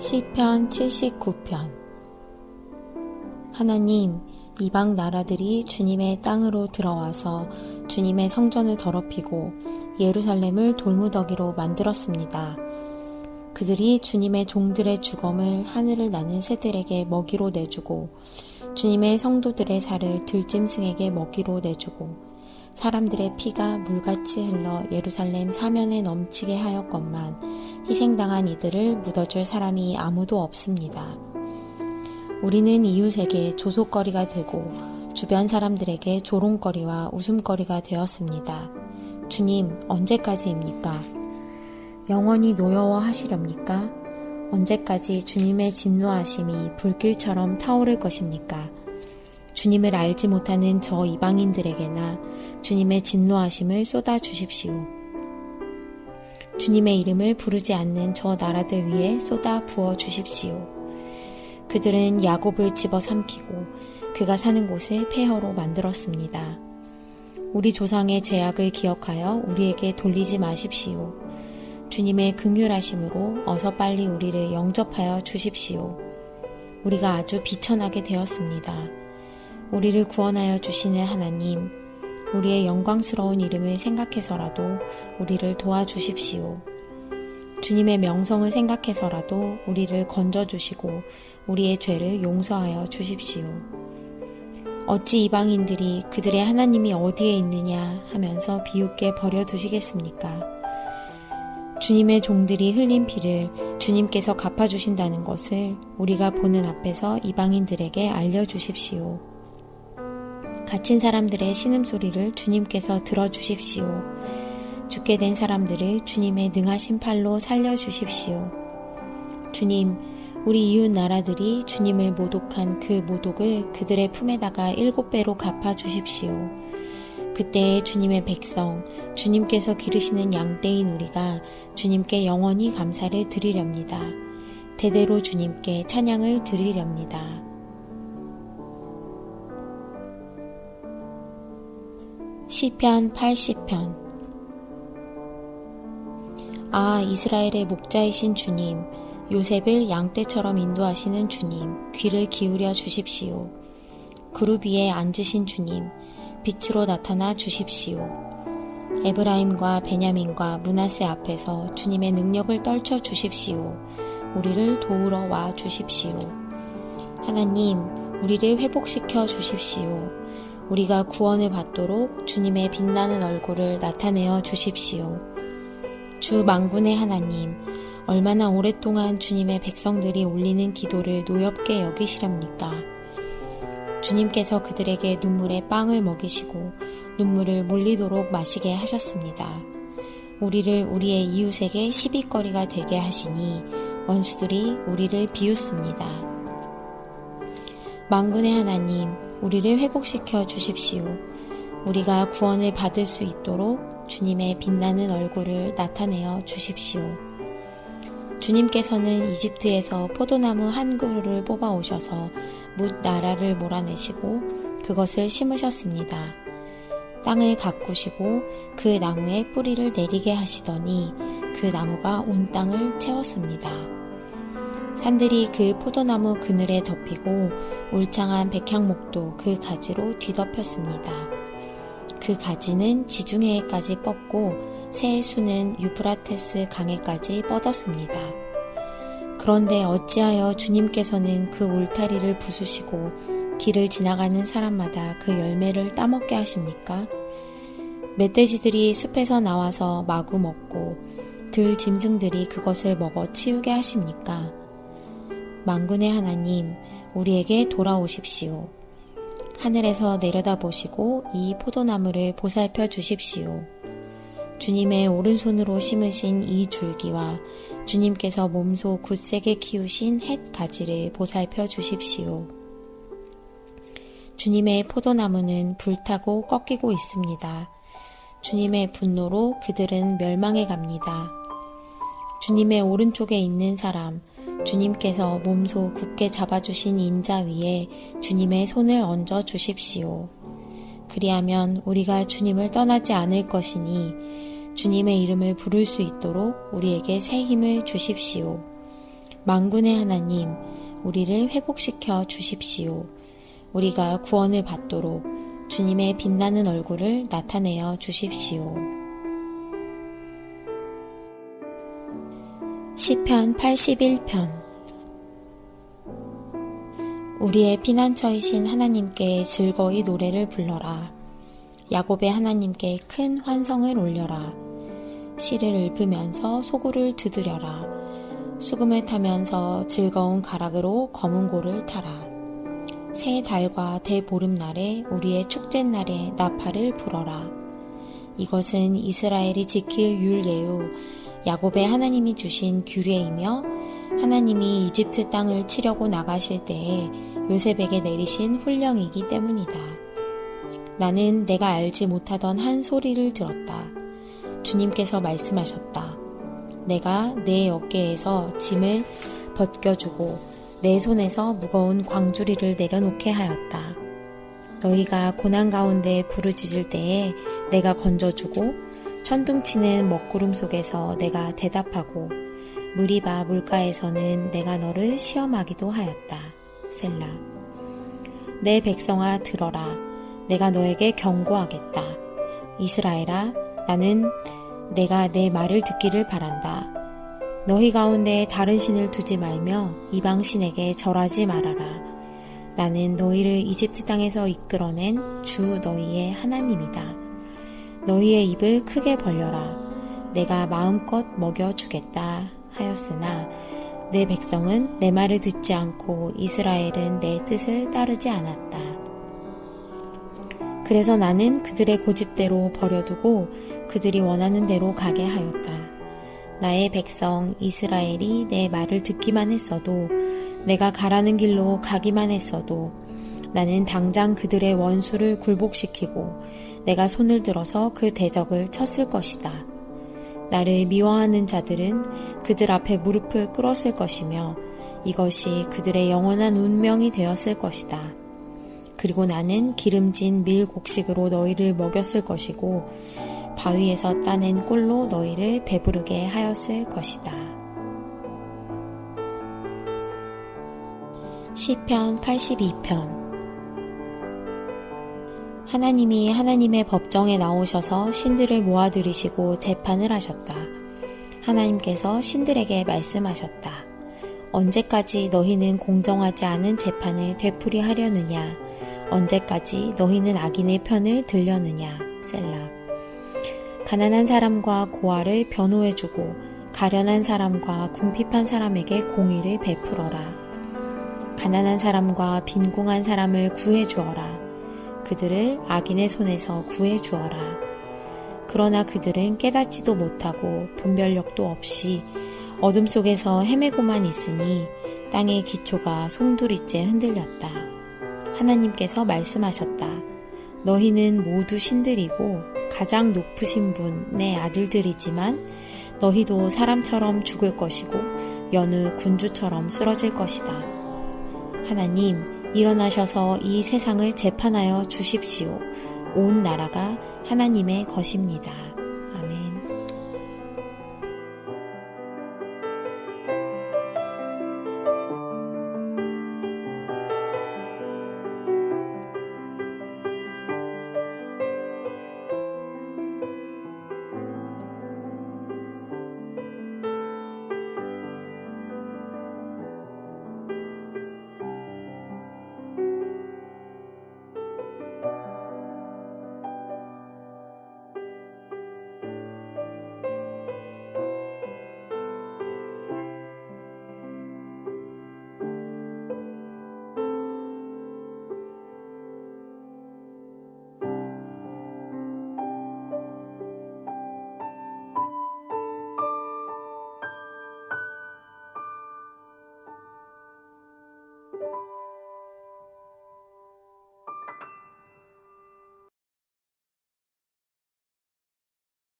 시편 79편 하나님, 이방 나라들이 주님의 땅으로 들어와서 주님의 성전을 더럽히고 예루살렘을 돌무더기로 만들었습니다. 그들이 주님의 종들의 주검을 하늘을 나는 새들에게 먹이로 내주고 주님의 성도들의 살을 들짐승에게 먹이로 내주고 사람들의 피가 물같이 흘러 예루살렘 사면에 넘치게 하였건만 희생당한 이들을 묻어줄 사람이 아무도 없습니다. 우리는 이웃에게 조속거리가 되고 주변 사람들에게 조롱거리와 웃음거리가 되었습니다. 주님, 언제까지입니까? 영원히 노여워 하시렵니까? 언제까지 주님의 진노하심이 불길처럼 타오를 것입니까? 주님을 알지 못하는 저 이방인들에게나 주님의 진노하심을 쏟아 주십시오. 주님의 이름을 부르지 않는 저 나라들 위에 쏟아 부어 주십시오. 그들은 야곱을 집어 삼키고 그가 사는 곳을 폐허로 만들었습니다. 우리 조상의 죄악을 기억하여 우리에게 돌리지 마십시오. 주님의 긍휼하심으로 어서 빨리 우리를 영접하여 주십시오. 우리가 아주 비천하게 되었습니다. 우리를 구원하여 주시는 하나님, 우리의 영광스러운 이름을 생각해서라도 우리를 도와주십시오. 주님의 명성을 생각해서라도 우리를 건져주시고 우리의 죄를 용서하여 주십시오. 어찌 이방인들이 그들의 하나님이 어디에 있느냐 하면서 비웃게 버려두시겠습니까? 주님의 종들이 흘린 피를 주님께서 갚아주신다는 것을 우리가 보는 앞에서 이방인들에게 알려주십시오. 갇힌 사람들의 신음소리를 주님께서 들어주십시오. 죽게 된 사람들을 주님의 능하신 팔로 살려주십시오. 주님, 우리 이웃 나라들이 주님을 모독한 그 모독을 그들의 품에다가 일곱 배로 갚아 주십시오. 그때 주님의 백성, 주님께서 기르시는 양떼인 우리가 주님께 영원히 감사를 드리렵니다. 대대로 주님께 찬양을 드리렵니다. 시편 80편. 아 이스라엘의 목자이신 주님 요셉을 양떼처럼 인도하시는 주님 귀를 기울여 주십시오. 그룹 위에 앉으신 주님 빛으로 나타나 주십시오. 에브라임과 베냐민과 문하세 앞에서 주님의 능력을 떨쳐 주십시오. 우리를 도우러 와 주십시오. 하나님 우리를 회복시켜 주십시오 우리가 구원을 받도록 주님의 빛나는 얼굴을 나타내어 주십시오. 주 망군의 하나님, 얼마나 오랫동안 주님의 백성들이 올리는 기도를 노엽게 여기시렵니까? 주님께서 그들에게 눈물의 빵을 먹이시고 눈물을 몰리도록 마시게 하셨습니다. 우리를 우리의 이웃에게 시비거리가 되게 하시니 원수들이 우리를 비웃습니다. 망군의 하나님, 우리를 회복시켜 주십시오. 우리가 구원을 받을 수 있도록 주님의 빛나는 얼굴을 나타내어 주십시오. 주님께서는 이집트에서 포도나무 한 그루를 뽑아 오셔서 뭇 나라를 몰아내시고 그것을 심으셨습니다. 땅을 가꾸시고 그 나무에 뿌리를 내리게 하시더니 그 나무가 온 땅을 채웠습니다. 산들이 그 포도나무 그늘에 덮이고 울창한 백향목도 그 가지로 뒤덮였습니다. 그 가지는 지중해에까지 뻗고 새 수는 유프라테스 강에까지 뻗었습니다. 그런데 어찌하여 주님께서는 그 울타리를 부수시고 길을 지나가는 사람마다 그 열매를 따먹게 하십니까? 멧돼지들이 숲에서 나와서 마구 먹고 들 짐승들이 그것을 먹어 치우게 하십니까? 망군의 하나님, 우리에게 돌아오십시오. 하늘에서 내려다 보시고 이 포도나무를 보살펴 주십시오. 주님의 오른손으로 심으신 이 줄기와 주님께서 몸소 굳세게 키우신 햇 가지를 보살펴 주십시오. 주님의 포도나무는 불타고 꺾이고 있습니다. 주님의 분노로 그들은 멸망해 갑니다. 주님의 오른쪽에 있는 사람, 주님께서 몸소 굳게 잡아주신 인자 위에 주님의 손을 얹어 주십시오. 그리하면 우리가 주님을 떠나지 않을 것이니 주님의 이름을 부를 수 있도록 우리에게 새 힘을 주십시오. 망군의 하나님, 우리를 회복시켜 주십시오. 우리가 구원을 받도록 주님의 빛나는 얼굴을 나타내어 주십시오. 시편 81편 우리의 피난처이신 하나님께 즐거이 노래를 불러라. 야곱의 하나님께 큰 환성을 올려라. 씨를 읊으면서 소구를 두드려라. 수금을 타면서 즐거운 가락으로 검은 고를 타라. 새 달과 대보름날에 우리의 축제날에 나팔을 불어라. 이것은 이스라엘이 지킬 율례요 야곱의 하나님이 주신 규례이며 하나님이 이집트 땅을 치려고 나가실 때에 요셉에게 내리신 훈령이기 때문이다. 나는 내가 알지 못하던 한 소리를 들었다. 주님께서 말씀하셨다. 내가 내 어깨에서 짐을 벗겨주고 내 손에서 무거운 광주리를 내려놓게 하였다. 너희가 고난 가운데 부르짖을 때에 내가 건져주고 천둥치는 먹구름 속에서 내가 대답하고 무리바 물가에서는 내가 너를 시험하기도 하였다. 셀라. 내 백성아 들어라. 내가 너에게 경고하겠다. 이스라엘아, 나는 내가 내 말을 듣기를 바란다. 너희 가운데 다른 신을 두지 말며 이방 신에게 절하지 말아라. 나는 너희를 이집트 땅에서 이끌어낸 주 너희의 하나님이다. 너희의 입을 크게 벌려라. 내가 마음껏 먹여주겠다 하였으나 내 백성은 내 말을 듣지 않고 이스라엘은 내 뜻을 따르지 않았다. 그래서 나는 그들의 고집대로 버려두고 그들이 원하는 대로 가게 하였다. 나의 백성 이스라엘이 내 말을 듣기만 했어도 내가 가라는 길로 가기만 했어도 나는 당장 그들의 원수를 굴복시키고 내가 손을 들어서 그 대적을 쳤을 것이다. 나를 미워하는 자들은 그들 앞에 무릎을 꿇었을 것이며 이것이 그들의 영원한 운명이 되었을 것이다. 그리고 나는 기름진 밀 곡식으로 너희를 먹였을 것이고 바위에서 따낸 꿀로 너희를 배부르게 하였을 것이다. 시편 82편 하나님이 하나님의 법정에 나오셔서 신들을 모아들이시고 재판을 하셨다. 하나님께서 신들에게 말씀하셨다. 언제까지 너희는 공정하지 않은 재판을 되풀이하려느냐? 언제까지 너희는 악인의 편을 들려느냐? 셀라. 가난한 사람과 고아를 변호해주고 가련한 사람과 궁핍한 사람에게 공의를 베풀어라. 가난한 사람과 빈궁한 사람을 구해주어라. 그들을 악인의 손에서 구해 주어라. 그러나 그들은 깨닫지도 못하고 분별력도 없이 어둠 속에서 헤매고만 있으니 땅의 기초가 송두리째 흔들렸다. 하나님께서 말씀하셨다. 너희는 모두 신들이고 가장 높으신 분의 아들들이지만 너희도 사람처럼 죽을 것이고 여느 군주처럼 쓰러질 것이다. 하나님, 일어나셔서 이 세상을 재판하여 주십시오. 온 나라가 하나님의 것입니다.